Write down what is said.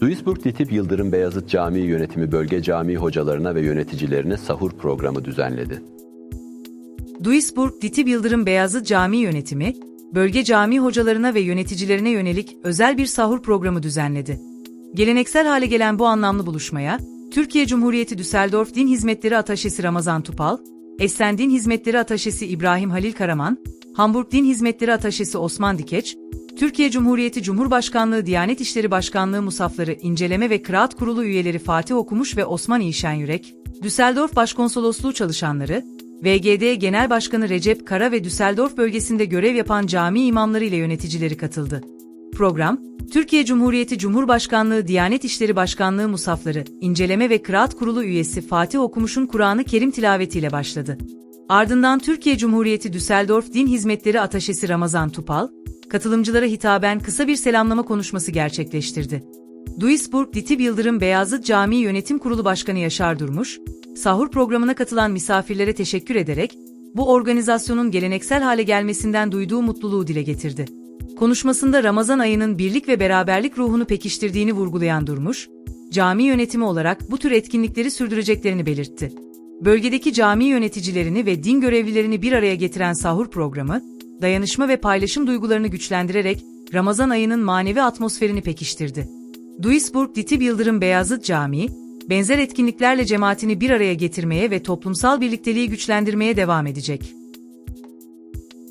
Duisburg Ditip Yıldırım Beyazıt Camii Yönetimi bölge cami hocalarına ve yöneticilerine sahur programı düzenledi. Duisburg Ditip Yıldırım Beyazıt Camii Yönetimi, bölge cami hocalarına ve yöneticilerine yönelik özel bir sahur programı düzenledi. Geleneksel hale gelen bu anlamlı buluşmaya, Türkiye Cumhuriyeti Düsseldorf Din Hizmetleri Ataşesi Ramazan Tupal, Essen Din Hizmetleri Ataşesi İbrahim Halil Karaman, Hamburg Din Hizmetleri Ataşesi Osman Dikeç, Türkiye Cumhuriyeti Cumhurbaşkanlığı Diyanet İşleri Başkanlığı Musafları İnceleme ve Kıraat Kurulu üyeleri Fatih Okumuş ve Osman İşen Yürek, Düsseldorf Başkonsolosluğu çalışanları, VGD Genel Başkanı Recep Kara ve Düsseldorf bölgesinde görev yapan cami imamları ile yöneticileri katıldı. Program, Türkiye Cumhuriyeti Cumhurbaşkanlığı Diyanet İşleri Başkanlığı Musafları, İnceleme ve Kıraat Kurulu üyesi Fatih Okumuş'un Kur'an-ı Kerim tilavetiyle başladı. Ardından Türkiye Cumhuriyeti Düsseldorf Din Hizmetleri Ataşesi Ramazan Tupal, katılımcılara hitaben kısa bir selamlama konuşması gerçekleştirdi. Duisburg Ditib Yıldırım Beyazıt Camii Yönetim Kurulu Başkanı Yaşar Durmuş, sahur programına katılan misafirlere teşekkür ederek, bu organizasyonun geleneksel hale gelmesinden duyduğu mutluluğu dile getirdi. Konuşmasında Ramazan ayının birlik ve beraberlik ruhunu pekiştirdiğini vurgulayan Durmuş, cami yönetimi olarak bu tür etkinlikleri sürdüreceklerini belirtti. Bölgedeki cami yöneticilerini ve din görevlilerini bir araya getiren sahur programı, dayanışma ve paylaşım duygularını güçlendirerek Ramazan ayının manevi atmosferini pekiştirdi. Duisburg Ditib Yıldırım Beyazıt Camii, benzer etkinliklerle cemaatini bir araya getirmeye ve toplumsal birlikteliği güçlendirmeye devam edecek.